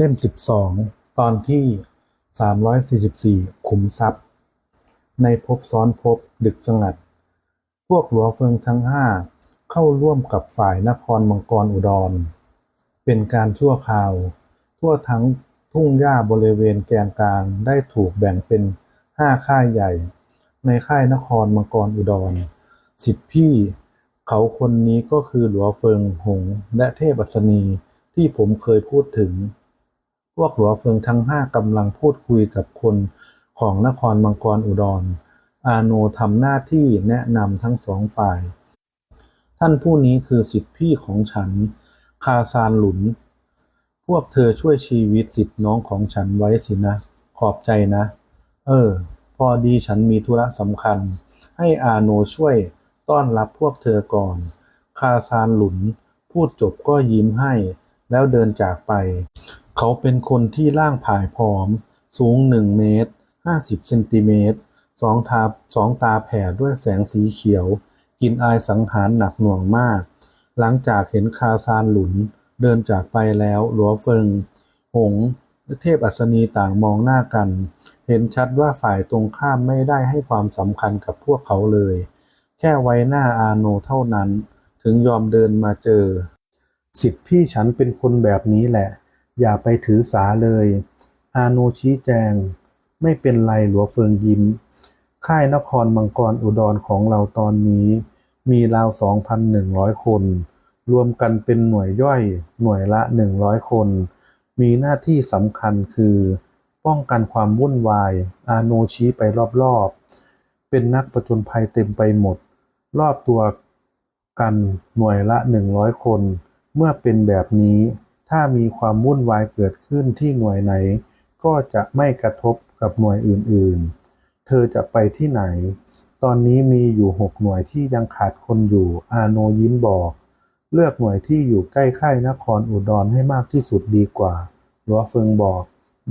เล่มสิบสองตอนที่สามร้อยสี่สิบสี่ขุมทรัพย์ ในภพซ้อนภพดึกสงัด พวกหลัวเฟิงทั้งห้าเข้าร่วมกับฝ่ายนครมังกรอุดร เป็นการชั่วคราว ทั่วทั้งทุ่งหญ้าบริเวณแกนกลางได้ถูกแบ่งเป็นห้าค่ายใหญ่ ในค่ายนครมังกรอุดร สิทธิพี่เขาคนนี้ก็คือหลัวเฟิงหงและเทพอัศนีที่ผมเคยพูดถึง วกหลัวเฟิงทั้งห้ากำลังพูดคุยกับคนของนครมังกรอุดร อาโนทำหน้าที่แนะนำทั้งสองฝ่าย ท่านผู้นี้คือสิทธิพี่ของฉัน คาซานหลุน พวกเธอช่วยชีวิตสิทธิน้องของฉันไว้สินะ ขอบใจนะ เออ พอดีฉันมีธุระสำคัญ ให้อาโนช่วยต้อนรับพวกเธอก่อน คาซานหลุน พูดจบก็ยิ้มให้ แล้วเดินจากไป เขาเป็นคนที่ร่างผายผอม สูงหนึ่งเมตรห้าสิบเซนติเมตร สองตาสองตาแผ่ด้วยแสงสีเขียว กินอายสังหารหนักหน่วงมาก หลังจากเห็นคาซานหลุน เดินจากไปแล้วหลัวเฟิง หงเทพอัศนีต่างมองหน้ากัน เห็นชัดว่าฝ่ายตรงข้ามไม่ได้ให้ความสำคัญกับพวกเขาเลย แค่ไว้หน้าอาโนเท่านั้น ถึงยอมเดินมาเจอ สิทธิพี่ฉันเป็นคนแบบนี้แหละ อย่าไปถือสาเลย อาโนชี้แจง ไม่เป็นไรหลัวเฟิงยิ้ม ค่ายนครมังกรอุดรของเราตอนนี้ มีราว 2,100 คน รวมกันเป็นหน่วยย่อยหน่วยละ 100 คน มีหน้าที่สำคัญคือ ป้องกันความวุ่นวาย อาโนชี้ไปรอบๆ เป็นนักประจนภัยเต็มไปหมด รอบตัวกันหน่วยละ 100 คน เมื่อเป็นแบบนี้ ถ้ามีความวุ่นวายเกิดขึ้นที่หน่วยไหน ก็จะไม่กระทบกับหน่วยอื่นๆ เธอจะไปที่ไหน ตอนนี้มีอยู่หกหน่วยที่ยังขาดคนอยู่ อาโนยิ้มบอก เลือกหน่วยที่อยู่ใกล้ค่ายนครอุดรให้มากที่สุดดีกว่าหลัวเฟิงบอก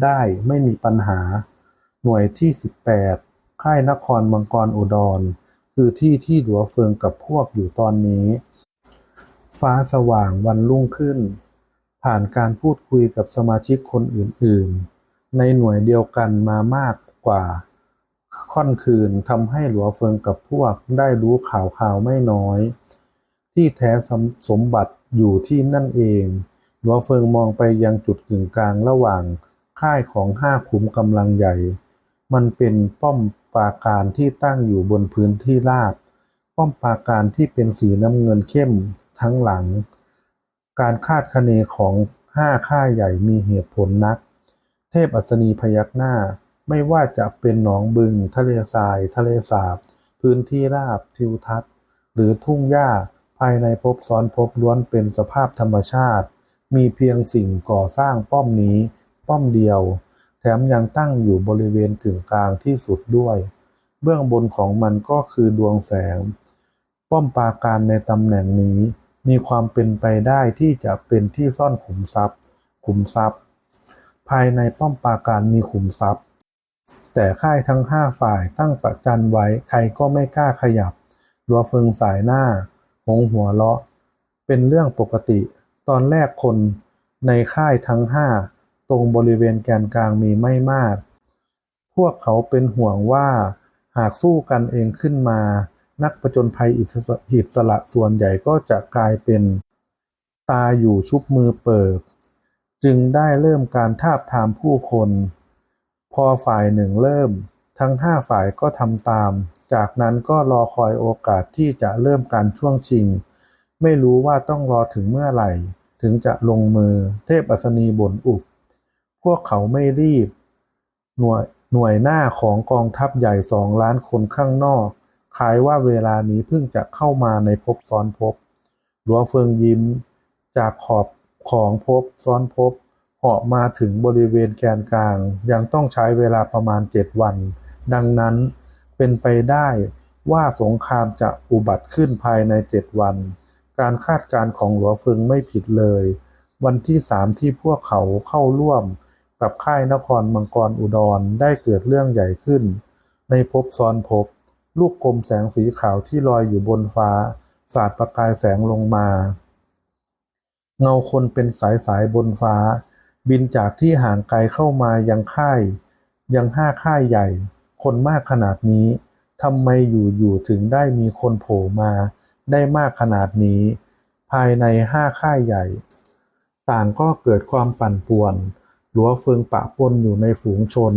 ได้ไม่มีปัญหา หน่วยที่ 18 ค่ายนครมังกรอุดร คือที่ที่หลัวเฟิงกับพวกอยู่ตอนนี้ ฟ้าสว่างวันรุ่งขึ้น ผ่านการพูดคุยกับสมาชิกคนอื่นๆ ในหน่วยเดียวกันมามากกว่า ค่อนคืนทำให้หลัวเฟิงกับพวกได้รู้ข่าวข่าวไม่น้อย ที่แท้สมสมบัติอยู่ที่นั่นเอง หลัวเฟิงมองไปยังจุดกึ่งกลางระหว่างค่ายของห้าขุมกำลังใหญ่ มันเป็นป้อมปราการที่ตั้งอยู่บนพื้นที่ราบ ป้อมปราการที่เป็นสีน้ำเงินเข้มทั้งหลัง การคาดคะเนของห้าค่าใหญ่มีเหตุผลนัก เทพอัศนีพยักหน้า ไม่ว่าจะเป็นหนองบึง ทะเลทราย ทะเลสาบ พื้นที่ราบ ทิวทัศน์ หรือทุ่งหญ้า ภายในภพซ้อนภพล้วนเป็นสภาพธรรมชาติ มีเพียงสิ่งก่อสร้างป้อมนี้ ป้อมเดียว แถมยังตั้งอยู่บริเวณกึ่งกลางที่สุดด้วย เบื้องบนของมันก็คือดวงแสง ป้อมปราการในตำแหน่งนี้ มีความเป็นไปได้ที่จะเป็นที่ซ่อนขุมทรัพย์ ขุมทรัพย์ ภายในป้อมปราการมีขุมทรัพย์ แต่ค่ายทั้งห้าฝ่ายตั้งประจันไว้ใครก็ไม่กล้าขยับรัวเฟิงสายหน้าหงหัวเลาะ เป็นเรื่องปกติ ตอนแรกคนในค่ายทั้งห้าตรงบริเวณแกนกลางมีไม่มาก พวกเขาเป็นห่วงว่าหากสู้กันเองขึ้นมา นักประจนภัยอิสระส่วนใหญ่ก็จะกลายเป็นตาอยู่ชุบมือเปิบ จึงได้เริ่มการทาบทามผู้คน พอฝ่ายหนึ่งเริ่ม ทั้งห้าฝ่ายก็ทำตาม จากนั้นก็รอคอยโอกาสที่จะเริ่มการช่วงชิง ไม่รู้ว่าต้องรอถึงเมื่อไหร่ ถึงจะลงมือเทพอัศนีบ่นอุบพวกเขาไม่รีบ หน่วยหน่วยหน้าของกองทัพใหญ่สองล้านคนข้างนอก คล้ายว่าเวลานี้เพิ่งจะเข้ามาในภพซ้อนภพหลวงเฟิงยิ้ม จากขอบของภพซ้อนภพหาะมาถึงบริเวณแกนกลาง ยังต้องใช้เวลาประมาณ 7 วัน ดังนั้นเป็นไปได้ว่าสงครามจะอุบัติขึ้นภายใน 7 วัน การคาดการณ์ของหลัวเฟิงไม่ผิดเลย วันที่สามที่พวกเขาเข้าร่วมกับค่ายนครมังกรอุดรได้เกิดเรื่องใหญ่ขึ้น ในภพซ้อนภพ ลูกกลมแสงสีขาวที่ลอยอยู่บนฟ้า สาดประกายแสงลงมา เงาคนเป็นสายสายบนฟ้า บินจากที่ห่างไกลเข้ามายังค่าย ยังห้าค่ายใหญ่ คนมากขนาดนี้ทำไมอยู่ๆถึงได้มีคนโผล่มา ได้มากขนาดนี้ ภายในห้าค่ายใหญ่ ต่างก็เกิดความปั่นป่วนหลัวเฟิงปะปนอยู่ในฝูงชน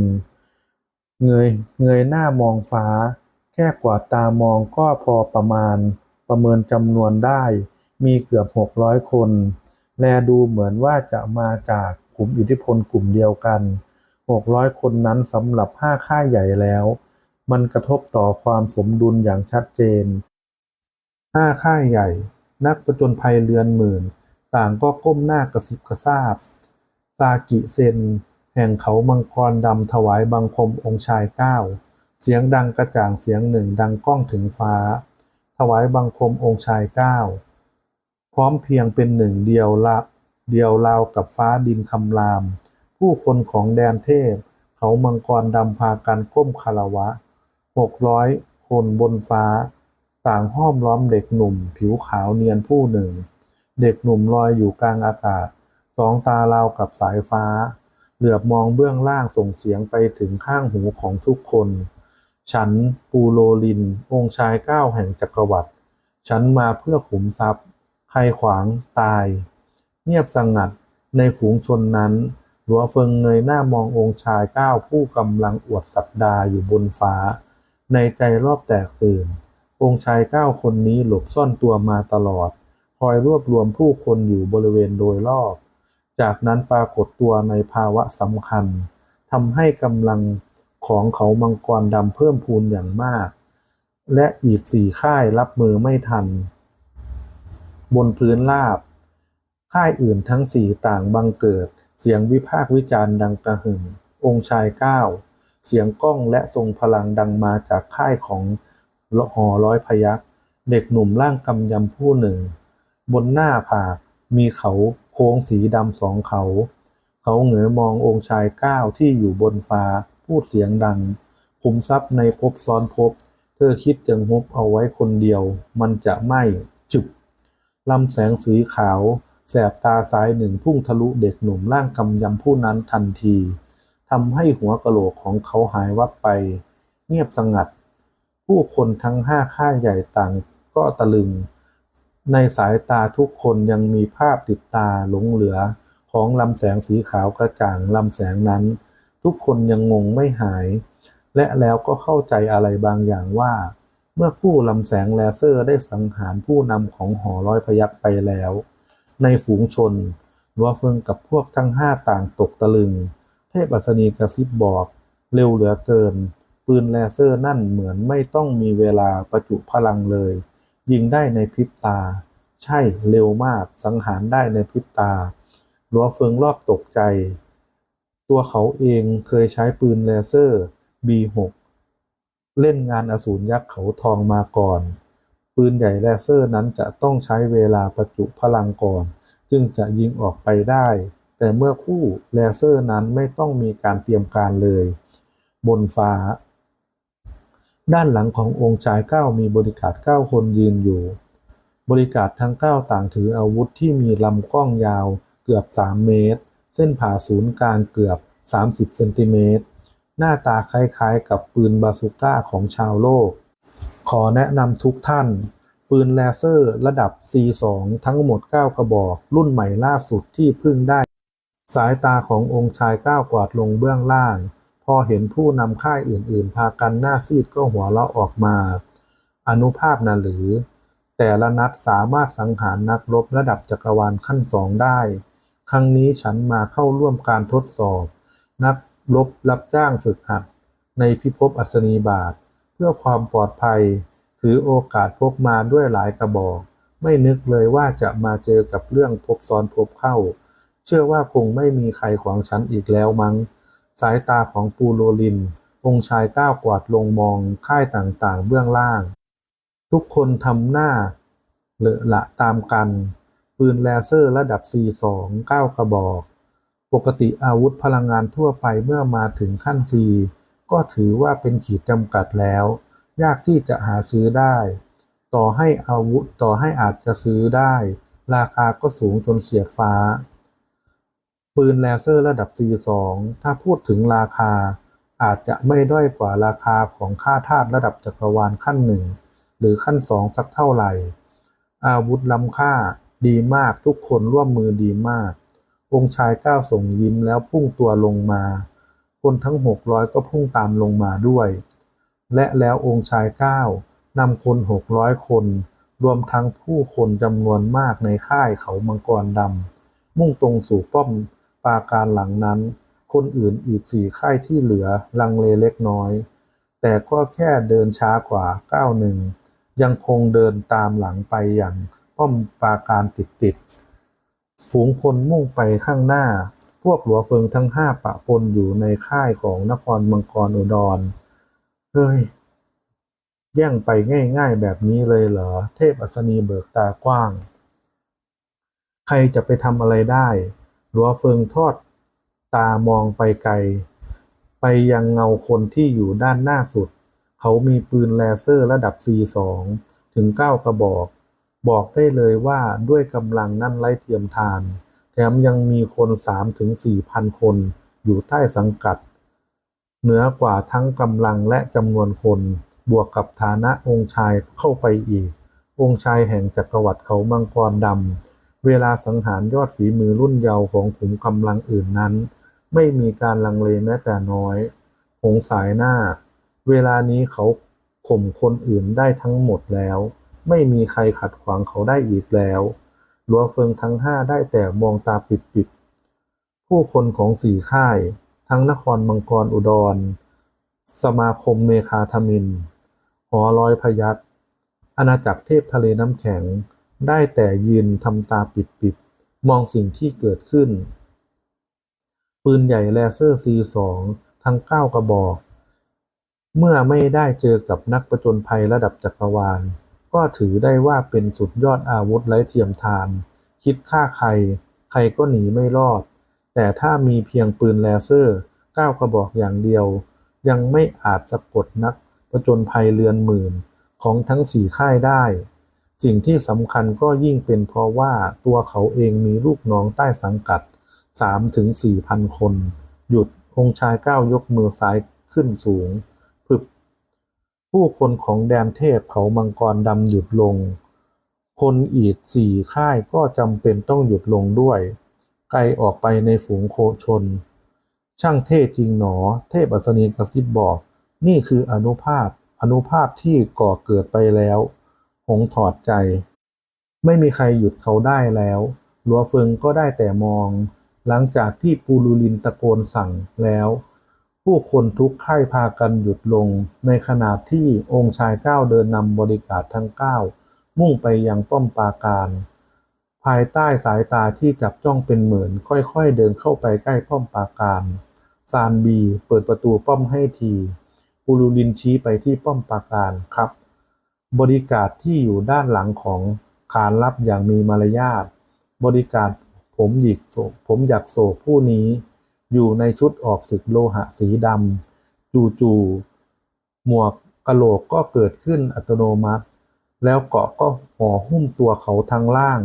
เงยเงยหน้ามองฟ้า แค่กวาดตามองก็พอประมาณ ประเมินจำนวนได้ มีเกือบหกร้อยคน แลดูเหมือนว่าจะมาจากกลุ่มอิทธิพลกลุ่มเดียวกันหกร้อยคนนั้นสำหรับห้าค่ายใหญ่แล้ว มันกระทบต่อความสมดุลอย่างชัดเจนห้าค่ายใหญ่ นักประจนภัยเรือนหมื่น ต่างก็ก้มหน้ากระซิบกระซาบซากิเซน แห่งเขามังกรดำถวายบังคมองค์ชายเก้า เสียงดังกระจ่างเสียงหนึ่งดังก้องถึงฟ้า ถวายบังคมองค์ชายเก้าพร้อมเพียงเป็นหนึ่งเดียวละเดียวราวกับฟ้าดินคำราม ผู้คนของแดนเทพ เขามังกรดำพากันก้มคารวะหกร้อยคนบนฟ้า ต่างห้อมล้อมเด็กหนุ่ม ผิวขาวเนียนผู้หนึ่ง เด็กหนุ่มลอยอยู่กลางอากาศ สองตาราวกับสายฟ้า เหลือบมองเบื้องล่างส่งเสียงไปถึงข้างหูของทุกคน ฉันปูโรลิน องค์ชายเก้าแห่งจักรวรรดิฉันมาเพื่อขุมทรัพย์ ใครขวางตาย เงียบสงัดในฝูงชนนั้น หลัวเฟิงเงยหน้ามององค์ชายเก้าผู้กำลังอวดสัปดาอยู่บนฟ้า ในใจรอบแตกตื่น องค์ชายเก้าคนนี้หลบซ่อนตัวมาตลอด คอยรวบรวมผู้คนอยู่บริเวณโดยรอบ จากนั้นปรากฏตัวในภาวะสำคัญทำให้กำลัง ของเขามังกรดำเพิ่มพูนอย่างมาก และอีกสี่ค่ายรับมือไม่ทัน บนพื้นราบ ค่ายอื่นทั้งสี่ต่างบังเกิด เสียงวิพากษ์วิจารณ์ดังกระหึ่มองค์ชายเก้าเสียงก้องและทรงพลังดังมาจากค่ายของหอร้อยพยัคฆ์เด็กหนุ่มร่างกำยำผู้หนึ่ง บนหน้าผากมีเขาโค้งสีดำสองเขา เขาเหงือมององค์ชายเก้าที่อยู่บนฟ้า พูดเสียงดังขุมทรัพย์ในภพซ้อนภพเธอคิดจะงฮบเอาไว้คนเดียว มันจะไม่จุบลำแสงสีขาว แสบตาซ้ายหนึ่งพุ่งทะลุเด็กหนุ่มร่างกำยำผู้นั้นทันทีทำให้หัวกะโหลกของเขาหายวับไป เงียบสงัด ผู้คนทั้งห้าค่ายใหญ่ต่างก็ตะลึง ในสายตาทุกคนยังมีภาพติดตาหลงเหลือของลำแสงสีขาวกระจ่างลำแสงนั้น ทุกคนยังงงไม่หาย และแล้วก็เข้าใจอะไรบางอย่างว่า เมื่อคู่ลำแสงเลเซอร์ได้สังหารผู้นำของหอร้อยพยัคฆ์ไปแล้ว ในฝูงชนลัวเฟิงกับพวกทั้งห้าต่างตกตะลึง เทพอัศนีกระซิบบอกเร็วเหลือเกิน ปืนเลเซอร์นั่นเหมือนไม่ต้องมีเวลาประจุพลังเลย ยิงได้ในพริบตา ใช่เร็วมากสังหารได้ในพริบตาหลัวเฟิงรอบตกใจ ตัวเขาเองเคยใช้ปืนเลเซอร์ B6 เล่นงานอสูรยักษ์เขาทองมาก่อน ปืนใหญ่เลเซอร์นั้นจะต้องใช้เวลาประจุพลังก่อน จึงจะยิงออกไปได้ แต่เมื่อคู่เลเซอร์นั้นไม่ต้องมีการเตรียมการเลย บนฟ้า ด้านหลังขององค์ชายเก้ามีบริการเก้าคนยืนอยู่ บริการทั้งเก้าต่างถืออาวุธที่มีลำกล้องยาวเกือบ3เมตร เส้นผ่าศูนย์กลางเกือบ 30 เซนติเมตร หน้าตาคล้ายๆ กับปืนบาซูก้าของชาวโลก ขอแนะนำทุกท่าน ปืนเลเซอร์ระดับ C2 ทั้งหมด 9 กระบอก รุ่นใหม่ล่าสุดที่เพิ่งได้ สายตาขององค์ชายก้าวกวาดลงเบื้องล่าง พอเห็นผู้นำค่ายอื่นๆ พากันหน้าซีดก็หัวเราะออกมา อนุภาพนะหรือ แต่ละนัดสามารถสังหารนักรบระดับจักรวาลขั้นสองได้ ครั้งนี้ฉันมาเข้าร่วมการทดสอบ นักรบรับจ้างฝึกหัด ในพิภพอัศนีบาท เพื่อความปลอดภัย ถือโอกาสพกมาด้วยหลายกระบอก ไม่นึกเลยว่าจะมาเจอกับเรื่องพบซ้อนพบเข้า เชื่อว่าคงไม่มีใครขวางฉันอีกแล้วมั้ง สายตาของปูโรลิน องค์ชายก้าวกวาดลงมองค่ายต่างๆ เบื้องล่าง ทุกคนทำหน้าเหลอะละตามกัน ปืนแลเซอร์ระดับ C2 9กระบอก ปกติอาวุธพลังงานทั่วไปเมื่อมาถึงขั้น C ก็ถือว่าเป็นขีดจำกัดแล้ว ยากที่จะหาซื้อได้ ต่อให้อาวุธต่อให้อาจจะซื้อได้ ราคาก็สูงจนเสียดฟ้า ปืนแลเซอร์ระดับ C2 ถ้าพูดถึงราคา อาจจะไม่ด้อยกว่าราคาของค่าทาสระดับจักรวาลขั้นหนึ่งหรือขั้นสองสักเท่าไหร่ อาวุธล้ำค่า ดีมาก ทุกคนร่วมมือดีมาก องค์ชายก้าวส่งยิ้มแล้วพุ่งตัวลงมา คนทั้งหกร้อยก็พุ่งตามลงมาด้วย และแล้วองค์ชายก้าวนำคนหกร้อยคน รวมทั้งผู้คนจำนวนมากในค่ายเขามังกรดำมุ่งตรงสู่ป้อมปราการหลังนั้น คนอื่นอีกสี่ค่ายที่เหลือลังเลเล็กน้อย แต่ก็แค่เดินช้ากว่าก้าวหนึ่งยังคงเดินตามหลังไปอย่าง ป้อมปราการติดๆฝูงพลมุ่งไปข้างหน้า พวกหลัวเฟิงทั้งห้าปะปนอยู่ในค่ายของนครมังกรอุดร เฮ้ย แย่งไปง่ายๆแบบนี้เลยเหรอ เทพอัศนีเบิกตากว้าง ใครจะไปทำอะไรได้ หลัวเฟิงทอดตามองไปไกล ไปยังเงาคนที่อยู่ด้านหน้าสุด เขามีปืนแลเซอร์ระดับ C2 ถึง 9 กระบอก บอกได้เลยว่าด้วยกำลังนั่นไร้เทียมทาน แถมยังมีคน3ถึง4พันคนอยู่ใต้สังกัด เหนือกว่าทั้งกำลังและจำนวนคนบวกกับฐานะองค์ชายเข้าไปอีก องค์ชายแห่งจักรวรรดิเขามังกรดำ เวลาสังหารยอดฝีมือรุ่นเยาว์ของขุมกำลังอื่นนั้น ไม่มีการลังเลแม้แต่น้อย หงสายหน้า เวลานี้เขาข่มคนอื่นได้ทั้งหมดแล้ว ไม่มีใครขัดขวางเขาได้อีกแล้วหลัวเฟิงทั้งห้าได้แต่มองตาปิดๆ ผู้คนของสี่ค่าย ทั้งนครมังกรอุดร สมาคมเมคาทมิน หอลอยพยัตอาณาจักรเทพทะเลน้ำแข็ง ได้แต่ยืนทำตาปิดๆ มองสิ่งที่เกิดขึ้น ปืนใหญ่แลเซอร์ C2 ทั้ง9กระบอก เมื่อไม่ได้เจอกับนักประจนภัยระดับจักรวาล ก็ถือได้ว่าเป็นสุดยอดอาวุธไร้เทียมทาน คิดฆ่าใคร ใครก็หนีไม่รอด แต่ถ้ามีเพียงปืนแลเซอร์9กระบอกอย่างเดียว ยังไม่อาจสะกดนักประจนภัยเรือนหมื่นของทั้งสี่ค่ายได้ สิ่งที่สำคัญก็ยิ่งเป็นเพราะว่าตัวเขาเองมีลูกน้องใต้สังกัด3ถึง4พันคน หยุดองชายก้าวยกมือซ้ายขึ้นสูง ผู้คนของแดนเทพเขามังกรดำหยุดลง คนอีกสี่ค่ายก็จำเป็นต้องหยุดลงด้วย ไกลออกไปในฝูงโคชน ช่างเท่จริงหนอ เทพอัศนีกระซิบบอก นี่คืออนุภาพ อนุภาพที่ก่อเกิดไปแล้ว หงถอดใจ ไม่มีใครหยุดเขาได้แล้วลัวเฟิงก็ได้แต่มอง หลังจากที่ปูรูลินตะโกนสั่งแล้ว ผู้คนทุกค่ายพากันหยุดลง ในขณะที่องค์ชายเก้าเดินนำบริการทั้งเก้ามุ่งไปยังป้อมปราการ ภายใต้สายตาที่จับจ้องเป็นหมื่น ค่อยๆ เดินเข้าไปใกล้ป้อมปราการซานบี เปิดประตูป้อมให้ทีปูรูลินชี้ไปที่ป้อมปราการครับ บริการที่อยู่ด้านหลังของขานรับอย่างมีมารยาท บริการผมหยิกโศกผมอยากโศกผู้นี้ อยู่ในชุดออกศึกโลหะสีดำจู่ๆหมวกกะโหลกก็เกิดขึ้นอัตโนมัติ แล้วเกาะก็ห่อหุ้มตัวเขาทางล่าง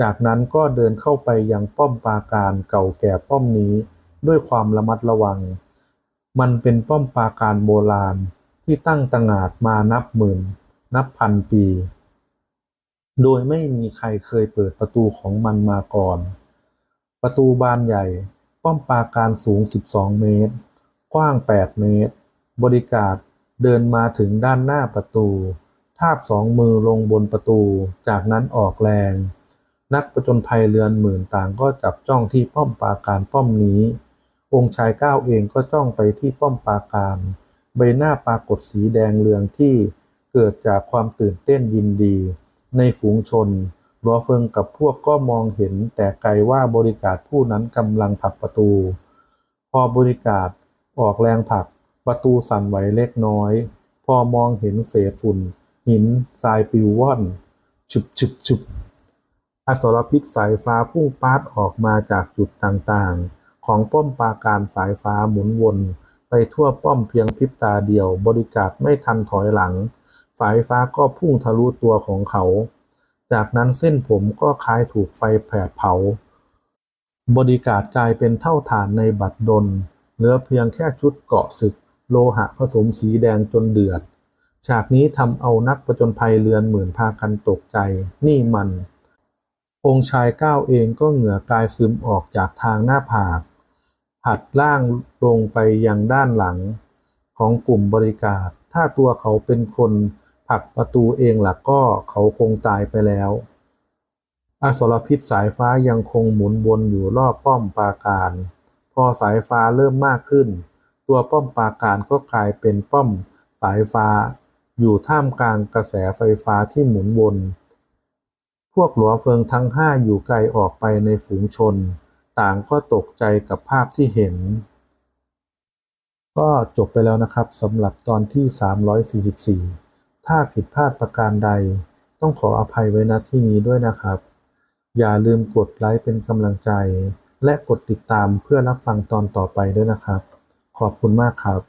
จากนั้นก็เดินเข้าไปยังป้อมปราการเก่าแก่ป้อมนี้ด้วยความระมัดระวัง มันเป็นป้อมปราการโบราณที่ตั้งตระหง่านมานับหมื่น นับพันปี โดยไม่มีใครเคยเปิดประตูของมันมาก่อน ประตูบานใหญ่ ป้อมปราการสูง 12 เมตร กว้าง 8 เมตร บริการเดินมาถึงด้านหน้าประตู ทาบสองมือลงบนประตู จากนั้นออกแรง นักประจนภัยเรือนหมื่นต่างก็จับจ้องที่ป้อมปราการป้อมนี้ องค์ชายก้าวเองก็จ้องไปที่ป้อมปราการ ใบหน้าปรากฏสีแดงเรืองที่เกิดจากความตื่นเต้นยินดี ในฝูงชน หลัวเฟิงกับพวกก็มองเห็นแต่ไกลว่าบริการผู้นั้นกำลังผลักประตู พอบริการออกแรงผลัก ประตูสั่นไหวเล็กน้อย พอมองเห็นเศษฝุ่น หินทรายปลิวว่อน ฉุบฉุบฉุบอสรพิษสายฟ้าพุ่งปาดออกมาจากจุดต่างๆ ของป้อมปราการสายฟ้าหมุนวน ไปทั่วป้อมเพียงพริบตาเดียว บริการไม่ทันถอยหลัง สายฟ้าก็พุ่งทะลุตัวของเขา จากนั้นเส้นผมก็คล้ายถูกไฟแผดเผา บริการกลายเป็นเท่าฐานในบัดดล เหลือเพียงแค่ชุดเกาะศึก โลหะผสมสีแดงจนเดือด ฉากนี้ทำเอานักประจนภัยเรือนหมื่นพากันตกใจ นี่มัน องค์ชายก้าวเองก็เหงื่อกายซึมออกจากทางหน้าผาก หัดล่างลงไปยังด้านหลัง ของกลุ่มบริการ ถ้าตัวเขาเป็นคน ผลักประตูเองล่ะก็เขาคงตายไปแล้วอสรพิษสายฟ้ายังคงหมุนวนอยู่รอบป้อมปราการ พอสายฟ้าเริ่มมากขึ้น ตัวป้อมปราการก็กลายเป็นป้อมสายฟ้า อยู่ท่ามกลางกระแสไฟฟ้าที่หมุนวน พวกหลัวเฟิงทั้งห้าอยู่ไกลออกไปในฝูงชน ต่างก็ตกใจกับภาพที่เห็น ก็จบไปแล้วนะครับสำหรับตอนที่ 344 ถ้าผิดพลาดประการใด ต้องขออภัยไว้ณที่นี้ด้วยนะครับ อย่าลืมกดไลค์เป็นกำลังใจ และกดติดตามเพื่อรับฟังตอนต่อไปด้วยนะครับ ขอบคุณมากครับ